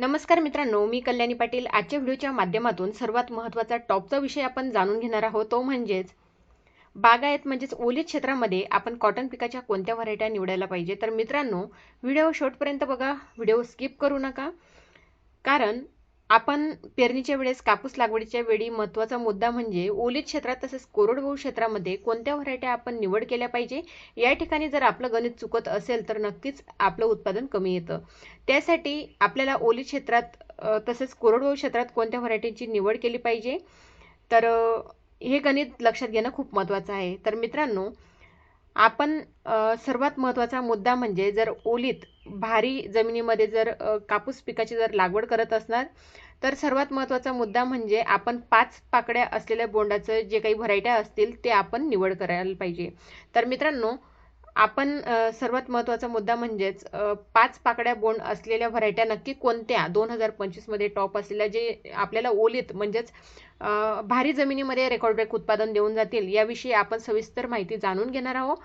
नमस्कार मित्रांनो मी कल्याणी पाटील. आजच्या व्हिडिओच्या माध्यमातून सर्वात महत्त्वाचा टॉपचा विषय आपण जाणून घेणार आहोत तो म्हणजेच बागायत म्हणजेच ओलीत क्षेत्रामध्ये आपण कॉटन पिकाच्या कोणत्या व्हरायट्या निवडायला पाहिजे? तर मित्रांनो व्हिडिओ शेवटपर्यंत बघा. व्हिडिओ स्किप करू नका. कारण आपण पेरणीच्या वेळेस कापूस लागवडीच्या वेळी महत्त्वाचा मुद्दा म्हणजे ओलीत क्षेत्रात तसेच कोरडवाहू क्षेत्रामध्ये कोणत्या व्हरायट्या आपण निवड केल्या पाहिजे? या ठिकाणी जर आपलं गणित चुकत असेल तर नक्कीच आपलं उत्पादन कमी येतं. त्यासाठी आपल्याला ओली क्षेत्रात तसेच कोरडवाहू क्षेत्रात कोणत्या व्हरायटीची निवड केली पाहिजे? तर हे गणित लक्षात घेणं खूप महत्त्वाचं आहे. तर मित्रांनो आपण सर्वात महत्त्वाचा मुद्दा म्हणजे जर ओलीत भारी जमिनीमध्ये जर कापूस पिकाची जर लागवड करत असणार तर सर्वात महत्त्वाचा मुद्दा म्हणजे आपण पाच पाकड्या असलेल्या बोंडाचं जे काही व्हरायट्या असतील ते आपण निवड करायला पाहिजे. तर मित्रांनो आपण सर्वात महत्त्वाचा मुद्दा म्हणजेच पाच पाकड्या बोंड असलेल्या व्हरायट्या नक्की कोणत्या? दोन हजार पंचवीसमध्ये टॉप असलेल्या जे आपल्याला ओलीत म्हणजेच भारी जमिनीमध्ये रेकॉर्ड ब्रेक उत्पादन देऊन जातील याविषयी आपण सविस्तर माहिती जाणून घेणार आहोत.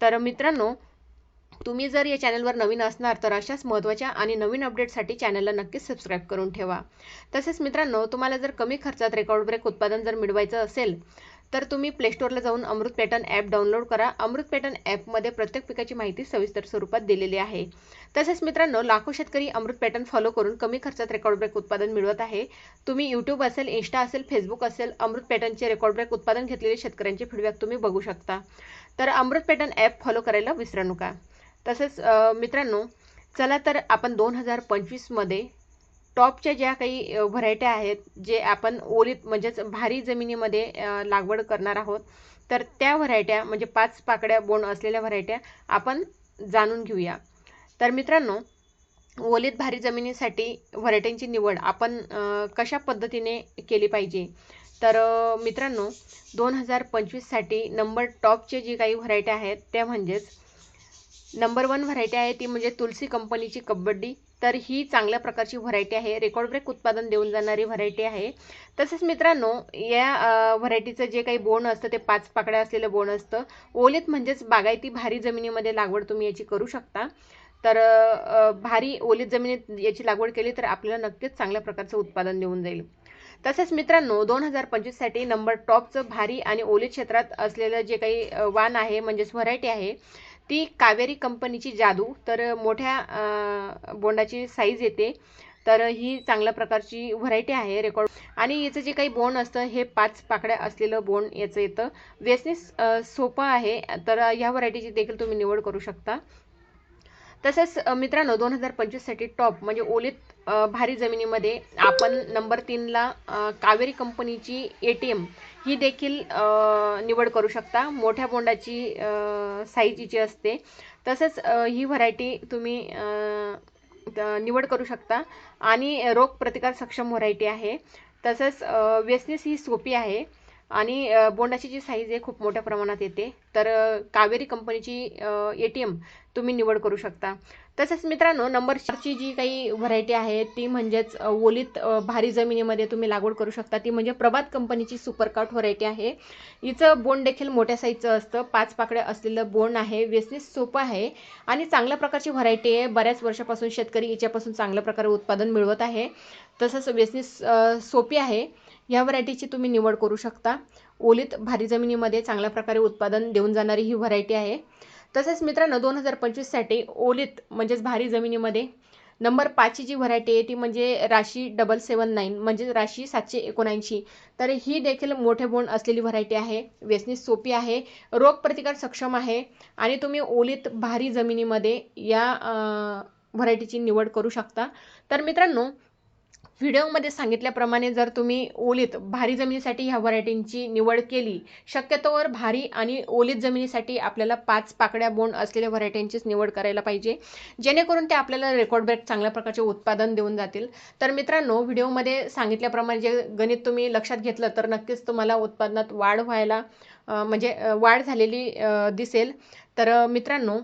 तर मित्रांनो तुम्ही जर या चॅनलवर नवीन असणार तर अशाच महत्त्वाच्या आणि नवीन अपडेटसाठी चॅनलला नक्कीच सबस्क्राईब करून ठेवा. तसेच मित्रांनो तुम्हाला जर कमी खर्चात रेकॉर्ड ब्रेक उत्पादन जर मिळवायचं असेल तर तुम्ही प्लेस्टोअरला जाऊन अमृत पॅटर्न ॲप डाउनलोड करा. अमृत पॅटर्न ॲपमध्ये प्रत्येक पिकाची माहिती सविस्तर स्वरूपात दिलेली आहे. तसेच मित्रांनो लाखो शेतकरी अमृत पॅटर्न फॉलो करून कमी खर्चात रेकॉर्ड ब्रेक उत्पादन मिळवत आहे. तुम्ही यूट्यूब असेल इन्स्टा असेल फेसबुक असेल अमृत पॅटर्नचे रेकॉर्ड ब्रेक उत्पादन घेतलेले शेतकऱ्यांचे फीडबॅक तुम्ही बघू शकता. तर अमृत पॅटर्न ॲप फॉलो करायला विसरू नका. तसेच मित्रांनो चला तर आपण दोन हजार पंचवीसमध्ये टॉपच्या ज्या काही व्हरायट्या आहेत जे आपण ओलीत म्हणजेच भारी जमिनीमध्ये लागवड करणार आहोत तर त्या व्हरायट्या म्हणजे पाच पाकड्या बोंड असलेल्या व्हरायट्या आपण जाणून घेऊया. तर मित्रांनो ओलीत भारी जमिनीसाठी व्हरायट्यांची निवड आपण कशा पद्धतीने केली पाहिजे? तर मित्रांनो दोन हजार पंचवीससाठी नंबर टॉपचे जी काही व्हरायट्या आहेत त्या म्हणजेच नंबर वन व्हरायटी आहे ती म्हणजे तुलसी कंपनीची कबड्डी. तर ही चांगल्या प्रकारची व्हरायटी आहे. रेकॉर्ड ब्रेक उत्पादन देऊन जाणारी व्हरायटी आहे. तसेच मित्रांनो या व्हरायटीचं जे काही बोन असतं ते पाच पाकड्या असलेलं बोन असतं. ओलीत म्हणजेच बागायती भारी जमिनीमध्ये लागवड तुम्ही याची करू शकता. तर भारी ओलीत जमिनीत याची लागवड केली तर आपल्याला नक्कीच चांगल्या प्रकारचं उत्पादन देऊन जाईल. तसेच मित्रांनो दोन हजार पंचवीससाठी नंबर टॉपचं भारी आणि ओलीत क्षेत्रात असलेलं जे काही वान वाण आहे म्हणजेच व्हरायटी आहे ती कावेरी कंपनीची जादू तर मोठ्या बोंडाची साईज येते. तर ही चांगल्या प्रकारची व्हरायटी आहे रेकॉर्ड आणि याचं जे काही बोंड असतं हे पाच पाकड्या असलेलं बोंड याचं येतं. वेसनेस सोपं आहे तर ह्या व्हरायटीची देखील तुम्ही निवड करू शकता. तसेच मित्रांनो दोन हजार पंचवीससाठी टॉप म्हणजे ओलीत भारी जमिनीमध्ये आपण नंबर तीनला कावेरी कंपनीची ए टी एम ही देखील निवड करू शकता. मोठ्या बोंडाची साईज हिची असते. तसेच ही व्हरायटी तुम्ही निवड करू शकता. आणि रोग प्रतिकार सक्षम व्हरायटी आहे. तसंच वेसनीस ही सोपी आहे. आणि बोंडाची जी साईज आहे खूप मोठ्या प्रमाणात येते. तर कावेरी कंपनीची ए टी एम तुम्ही निवड करू शकता. तसंच मित्रांनो नंबर चारची जी काही व्हरायटी आहे ती म्हणजेच ओलीत भारी जमिनीमध्ये तुम्ही लागवड करू शकता. ती म्हणजे प्रभात कंपनीची सुपरकाट व्हरायटी आहे. हिचं बोंड देखील मोठ्या साईजचं असतं. पाच पाकड्या असलेलं बोंड आहे. वेसनीस सोपं आहे. आणि चांगल्या प्रकारची व्हरायटी आहे. बऱ्याच वर्षापासून शेतकरी हिच्यापासून चांगल्या प्रकारे उत्पादन मिळवत आहे. तसंच वेसनीस सोपी आहे. ह्या व्हरायटीची तुम्ही निवड करू शकता. ओलीत भारी जमिनीमध्ये चांगल्या प्रकारे उत्पादन देऊन जाणारी ही व्हरायटी आहे. तसेच मित्रांनो दोन हजार पंचवीससाठी ओलीत म्हणजेच भारी जमिनीमध्ये नंबर पाचची जी व्हरायटी आहे ती म्हणजे राशी डबल सेवन नाईन म्हणजे राशी सातशे एकोणऐंशी. तर ही देखील मोठे बोंड असलेली व्हरायटी आहे. वेसनीस सोपी आहे रोग प्रतिकार सक्षम आहे आणि तुम्ही ओलीत भारी जमिनीमध्ये या व्हरायटीची निवड करू शकता. तर मित्रांनो व्हिडिओमध्ये सांगितल्याप्रमाणे जर तुम्ही ओलीत भारी जमिनीसाठी ह्या व्हरायटींची निवड केली शक्यतोवर भारी आणि ओलीत जमिनीसाठी आपल्याला पाच पाकड्या बोंड असलेल्या व्हरायटींचीच निवड करायला पाहिजे. जेणेकरून ते आपल्याला रेकॉर्ड ब्रेक चांगल्या प्रकारचे उत्पादन देऊन जातील. तर मित्रांनो व्हिडिओमध्ये सांगितल्याप्रमाणे जे गणित तुम्ही लक्षात घेतलं तर नक्कीच तुम्हाला उत्पादनात वाढ व्हायला म्हणजे वाढ झालेली दिसेल. तर मित्रांनो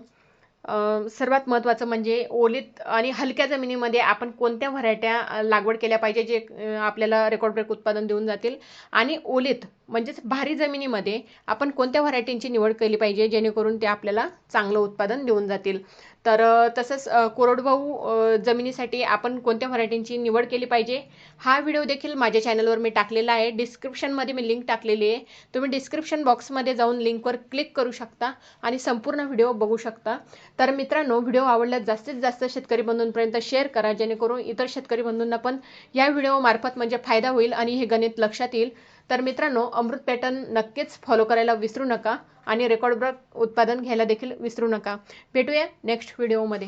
सर्वात महत्त्वाचं म्हणजे ओलीत आणि हलक्या जमिनीमध्ये आपण कोणत्या व्हरायट्या लागवड केल्या पाहिजे जे आपल्याला रेकॉर्ड ब्रेक उत्पादन देऊन जातील? आणि ओलीत म्हणजेच भारी जमिनीमध्ये आपण कोणत्या व्हरायटींची निवड केली पाहिजे जेणेकरून ते आपल्याला चांगलं उत्पादन देऊन जातील? तर तसंच कोरडवाहू जमिनीसाठी आपण कोणत्या व्हरायटींची निवड केली पाहिजे? हा व्हिडिओ देखील माझ्या चॅनलवर मी टाकलेला आहे. डिस्क्रिप्शनमध्ये मी लिंक टाकलेली आहे. तुम्ही डिस्क्रिप्शन बॉक्समध्ये जाऊन लिंकवर क्लिक करू शकता आणि संपूर्ण व्हिडिओ बघू शकता. तर मित्रांनो व्हिडिओ आवडल्यास जास्तीत जास्त शेतकरी बंधूंपर्यंत शेअर करा जेणेकरून इतर शेतकरी बंधूंना पण या व्हिडिओमार्फत म्हणजे फायदा होईल आणि हे गणित लक्षात येईल. तर मित्रांनो अमृत पॅटर्न नक्कीच फॉलो करायला विसरू नका आणि रेकॉर्ड ब्रेक उत्पादन घ्यायला देखील विसरू नका. भेटूया नेक्स्ट व्हिडिओमध्ये